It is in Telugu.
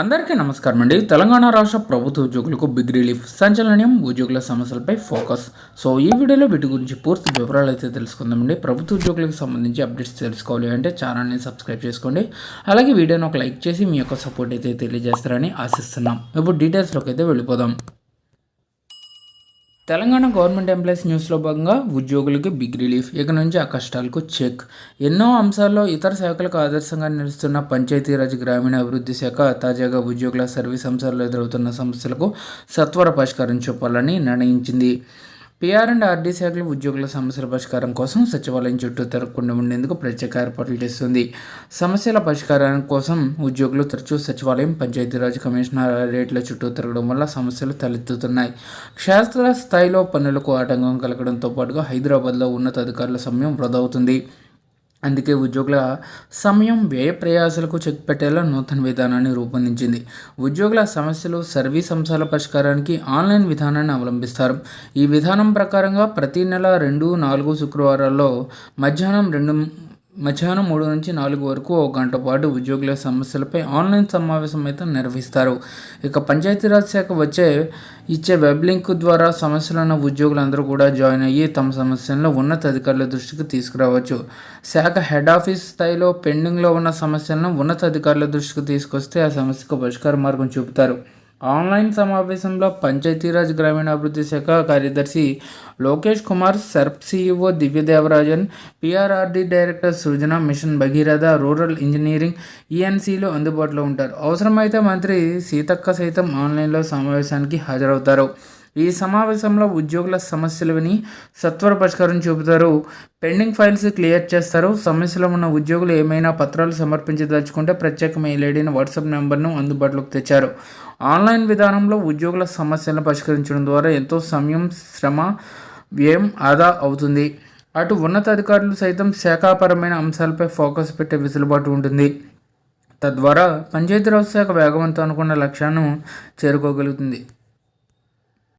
అందరికీ నమస్కారం అండి. తెలంగాణ రాష్ట్ర ప్రభుత్వ ఉద్యోగులకు బిగ్ రిలీఫ్ సంచలనం ఉద్యోగుల సమస్యలపై ఫోకస్ సో ఈ వీడియోలో వీటి గురించి పూర్తి వివరాలు అయితే తెలుసుకుందామండి. ప్రభుత్వ ఉద్యోగులకు సంబంధించి అప్డేట్స్ తెలుసుకోవాలి అంటే ఛానల్ని సబ్స్క్రైబ్ చేసుకోండి. అలాగే వీడియోని ఒక లైక్ చేసి మీ యొక్క సపోర్ట్ అయితే తెలియజేస్తారని ఆశిస్తున్నాం. ఇప్పుడు డీటెయిల్స్లోకి అయితే వెళ్ళిపోదాం. తెలంగాణ గవర్నమెంట్ ఎంప్లాయీస్ న్యూస్లో భాగంగా ఉద్యోగులకి బిగ్ రిలీఫ్ ఇక నుంచి ఆ కష్టాలకు చెక్. ఎన్నో అంశాల్లో ఇతర శాఖలకు ఆదర్శంగా నిలుస్తున్న పంచాయతీరాజ్ గ్రామీణ అభివృద్ధి శాఖ తాజాగా ఉద్యోగుల సర్వీస్ అంశాల్లో ఎదురవుతున్న సమస్యలకు సత్వర పరిష్కారం చూపాలని నిర్ణయించింది. పీఆర్ అండ్ ఆర్డీ శాఖలు ఉద్యోగుల సమస్యల పరిష్కారం కోసం సచివాలయం చుట్టూ తిరగకుండా ఉండేందుకు ప్రత్యేక ఏర్పాట్లు చేస్తుంది. సమస్యల పరిష్కారం కోసం ఉద్యోగులు తరచూ సచివాలయం పంచాయతీరాజ్ కమిషనరేట్ల చుట్టూ తిరగడం వల్ల సమస్యలు తలెత్తుతున్నాయి. క్షేత్ర స్థాయిలో పనులకు ఆటంకం కలగడంతో పాటుగా హైదరాబాద్లో ఉన్నతాధికారుల సమయం వృధా అవుతుంది. అందుకే ఉద్యోగుల సమయం వ్యయ ప్రయాసాలకు చెక్ పెట్టేలా నూతన విధానాన్ని రూపొందించింది. ఉద్యోగుల సమస్యలు సర్వీస్ అంశాల పరిష్కారానికి ఆన్లైన్ విధానాన్ని అవలంబిస్తారు. ఈ విధానం ప్రకారంగా ప్రతి నెల రెండు నాలుగు శుక్రవారాల్లో మధ్యాహ్నం రెండు మధ్యాహ్నం మూడు నుంచి నాలుగు వరకు ఒక గంట పాటు ఉద్యోగుల సమస్యలపై ఆన్లైన్ సమావేశం అయితే నిర్వహిస్తారు. ఇక పంచాయతీరాజ్ శాఖ వచ్చే ఇచ్చే వెబ్ లింక్ ద్వారా సమస్యలున్న ఉద్యోగులందరూ కూడా జాయిన్ అయ్యి తమ సమస్యలను ఉన్నత అధికారుల దృష్టికి తీసుకురావచ్చు. శాఖ హెడ్ ఆఫీస్ స్థాయిలో పెండింగ్లో ఉన్న సమస్యలను ఉన్నత అధికారుల దృష్టికి తీసుకొస్తే ఆ సమస్యకు పరిష్కార మార్గం చూపుతారు. ఆన్లైన్ సమావేశంలో పంచాయతీరాజ్ గ్రామీణాభివృద్ధి శాఖ కార్యదర్శి Lokesh Kumar SERP CEO Divya Devarajan PRRD director Srujana mission Bhagiratha rural engineering ఈఎన్సీలో అందుబాటులో ఉంటారు. అవసరమైతే మంత్రి సీతక్క సైతం ఆన్లైన్లో సమావేశానికి హాజరవుతారు. ఈ సమావేశంలో ఉద్యోగుల సమస్యలు విని సత్వర పరిష్కారం చూపుతారు. పెండింగ్ ఫైల్స్ క్లియర్ చేస్తారు. సమస్యలో ఉన్న ఉద్యోగులు ఏమైనా పత్రాలు సమర్పించదలుచుకుంటే ప్రత్యేక మెయిల్ ఐడిని వాట్సాప్ నెంబర్ను అందుబాటులోకి తెచ్చారు. ఆన్లైన్ విధానంలో ఉద్యోగుల సమస్యలను పరిష్కరించడం ద్వారా ఎంతో సమయం శ్రమ వ్యయం ఆదా అవుతుంది. అటు ఉన్నతాధికారులు సైతం శాఖాపరమైన అంశాలపై ఫోకస్ పెట్టే వెసులుబాటు ఉంటుంది. తద్వారా పంచాయతీరాజ్ శాఖ వేగవంతం అనుకున్న లక్ష్యాన్ని చేరుకోగలుగుతుంది.